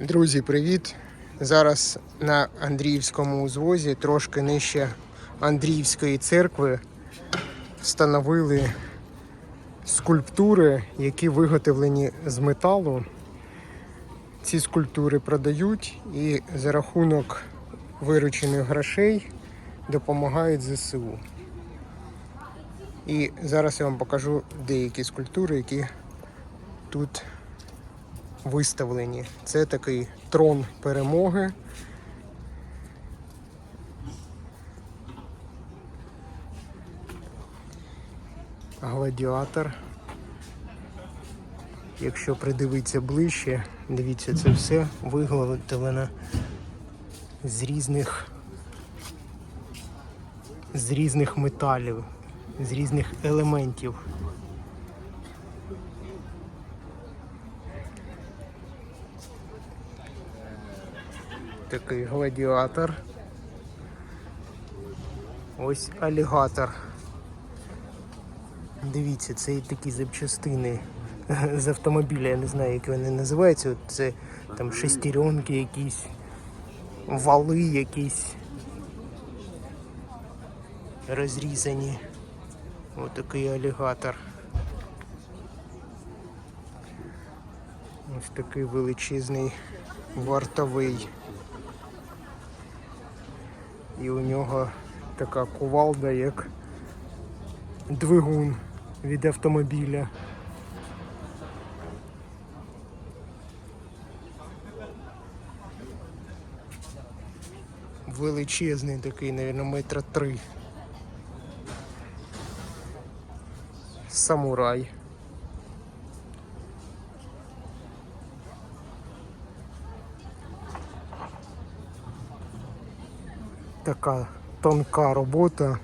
Друзі, привіт! Зараз на Андріївському узвозі, трошки нижче Андріївської церкви, встановили скульптури, які виготовлені з металу. Ці скульптури продають і за рахунок виручених грошей допомагають ЗСУ. І зараз я вам покажу деякі скульптури, які тут виставлені. Це такий трон перемоги. Гладіатор. Якщо придивитися ближче, дивіться, це все виготовлено з різних з різних металів, з різних елементів. Такий гладіатор. Ось алігатор. Дивіться, це і такі запчастини з автомобіля, я не знаю, як вони називаються. От Це там шестеренки якісь, вали якісь розрізані. Ось такий алігатор. Ось такий величезний вартовий. І у нього така кувалда, як двигун від автомобіля. Величезний такий, мабуть, метра три. Самурай. Така тонка робота.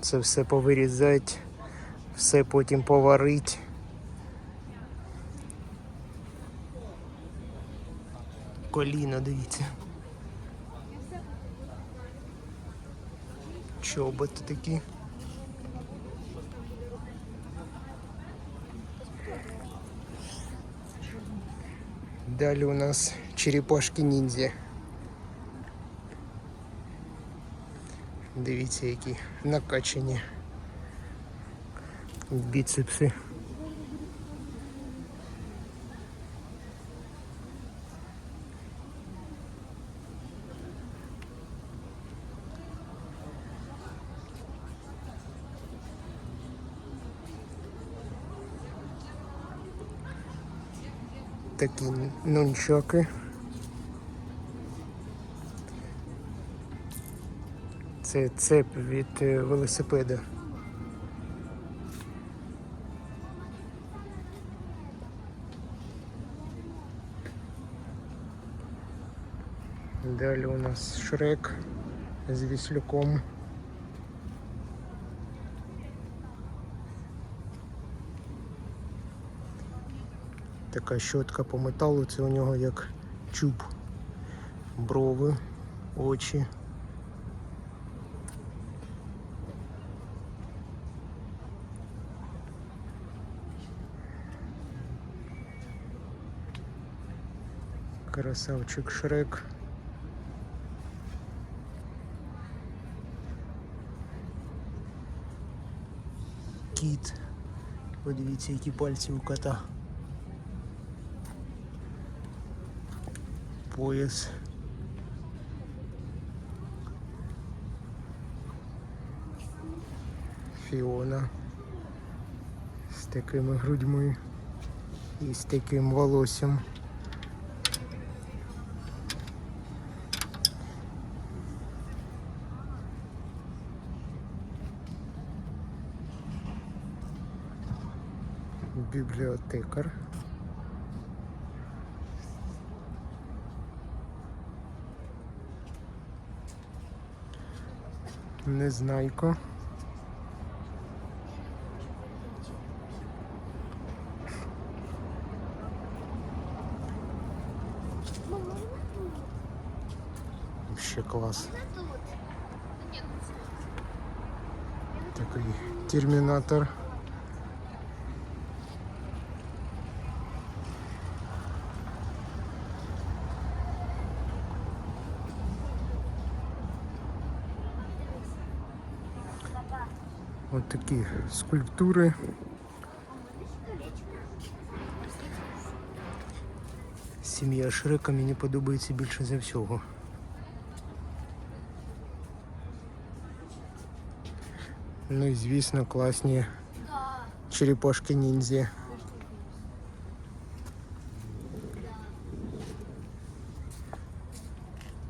Це все повирізати, все потім поварити. Коліна, дивіться. Чоботи такі. Далі у нас черепашки ніндзя. Дивіться, які накачані біцепси. Такі нунчаки. Це цеп від е, велосипеда. Далі у нас шрек з віслюком. Така щотка по металу, це у нього як чуб. Брови, очі. Красавчик Шрек. Кіт. Подивіться, які пальці у кота. Пояс. Фіона. З такими грудьми і з таким волоссям. Бібліотекар. Незнайко. Ще клас. Такий термінатор. Такі скульптури. Сім'я Шрека мені подобається більше за всього. Ну і звісно, класні черепашки ніндзя.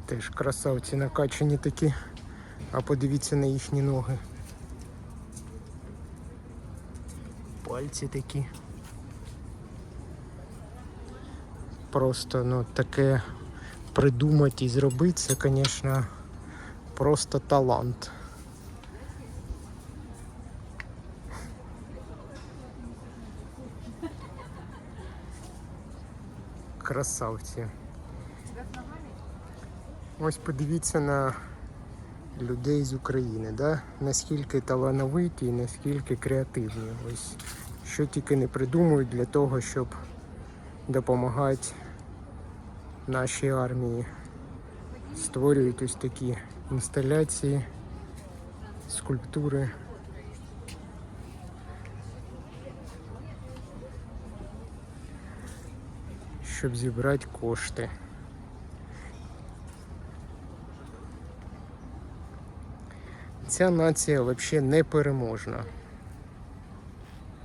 Теж красавці накачані такі, а подивіться на їхні ноги. Пальці такі. Просто ну таке придумати і зробити, це, звісно, просто талант. Красавці. Ось подивіться на людей з України, да? наскільки талановиті і наскільки креативні. Ось що тільки не придумують для того, щоб допомагати нашій армії. Створюють ось такі інсталяції, скульптури. Щоб зібрати кошти. Ця нація взагалі не переможна.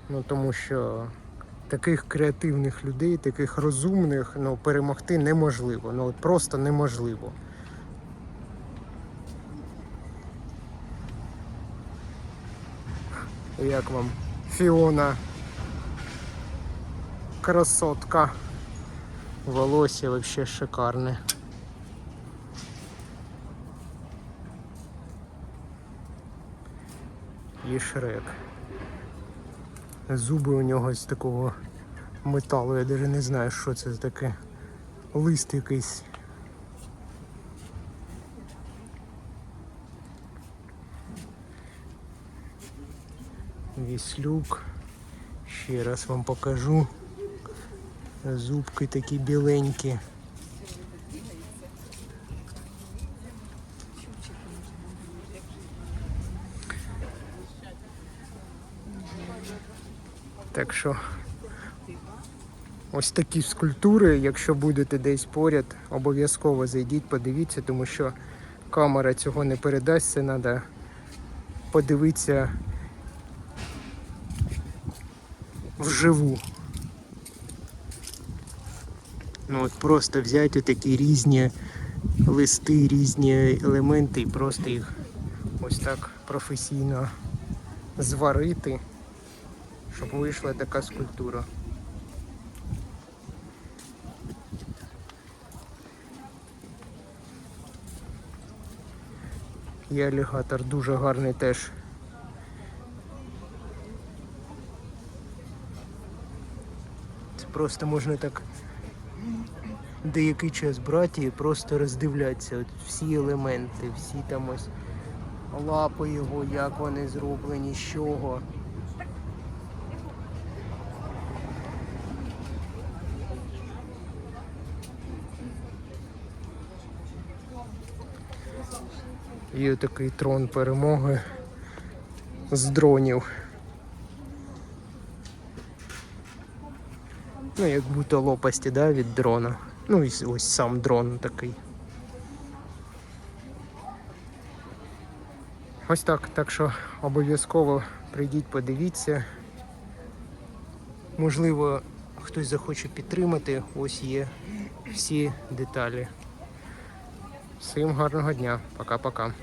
Ну тому що таких креативних людей, таких розумних, ну, перемогти неможливо. Ну от просто неможливо. Як вам Фіона? Красотка. Волосся вообще шикарне. І шрек. Зуби у нього з такого металу, я навіть не знаю, що це таке. Лист якийсь. Віслюк. Ще раз вам покажу. Зубки такі біленькі. Так що ось такі скульптури, якщо будете десь поряд, обов'язково зайдіть, подивіться, тому що камера цього не передасть, це треба подивитися вживу. Ну от просто взяти такі різні листи, різні елементи і просто їх ось так професійно зварити щоб вийшла така скульптура. І алігатор дуже гарний теж. Це просто можна так деякий час брати і просто роздивлятися от всі елементи, всі там ось лапи його, як вони зроблені, з чого. Є такий трон перемоги з дронів. Ну, як будто лопасті, да, від дрона. Ну і ось сам дрон такий. Ось так, так що обов'язково прийдіть, подивіться. Можливо, хтось захоче підтримати, ось є всі деталі. Всім гарного дня. Пока-пока.